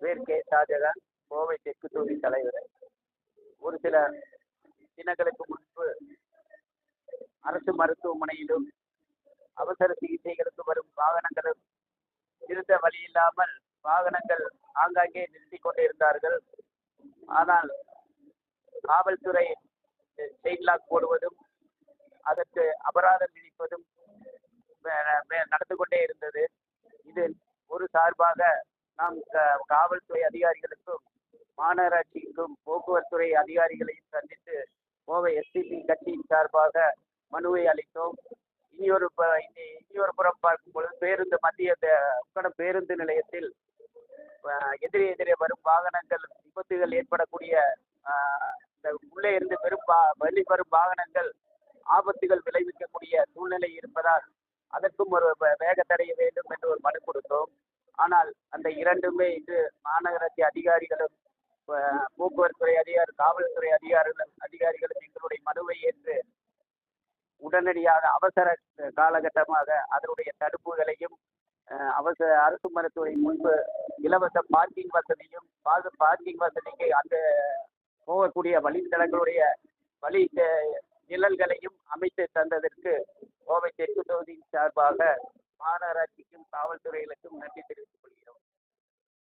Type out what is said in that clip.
பேர் கே ஷாஜகான் கோவை தெற்கு தொகுதி தலைவர். ஒரு சில தினங்களுக்கு முன்பு அரசு மருத்துவமனையிலும் அவசர சிகிச்சைகளுக்கு வரும் வாகனங்களும் இருந்த வழி இல்லாமல் வாகனங்கள் ஆங்காங்கே நிறுத்தி கொண்டிருந்தார்கள். ஆனால் காவல்துறை செயின் லாக் போடுவதும் அதற்கு அபராதம் விதிப்பதும் நடந்து கொண்டே இருந்தது. இது ஒரு சார்பாக நாம் க- காவல்துறை அதிகாரிகளுக்கும் மாநகராட்சிக்கும் போக்குவரத்துறை அதிகாரிகளையும் சந்தித்து கோவை எஸ்டிபி கட்சியின் சார்பாக மனுவை அளித்தோம். இனியொரு இனியொரு புறம் பார்க்கும் பொழுது பேருந்து மத்திய உக்கடம் பேருந்து நிலையத்தில் அஹ், எதிரே எதிரே வரும் வாகனங்கள் விபத்துகள் ஏற்படக்கூடிய இந்த உள்ளே இருந்து வெறும் வா- வெளிவரும் வாகனங்கள் ஆபத்துகள் விளைவிக்கக்கூடிய சூழ்நிலை இருப்பதால் அதற்கும் ஒரு வேக தடைய வேண்டும் என்று ஒரு மனு கொடுத்தோம். ஆனால் அந்த இரண்டுமே இது மாநகராட்சி அதிகாரிகளும் போக்குவரத்துறை அதிகாரி காவல்துறை அதிகாரிகள் அதிகாரிகளும் எங்களுடைய மனுவை ஏற்று உடனடியாக அவசர காலகட்டமாக அதனுடைய தடுப்புகளையும் அவசர அரசு மருத்துவரை முன்பு இலவச பார்க்கிங் வசதியும் பாது பார்க்கிங் வசதிக்கு அந்த போகக்கூடிய வழித்தடங்களுடைய வழி நிழல்களையும் அமைத்து தந்ததற்கு கோவை தெற்கு தொகுதியின் சார்பாக மாநகராட்சிக்கும் காவல்துறைகளுக்கும் நன்றி தெரிவித்துக் கொள்கிறோம்.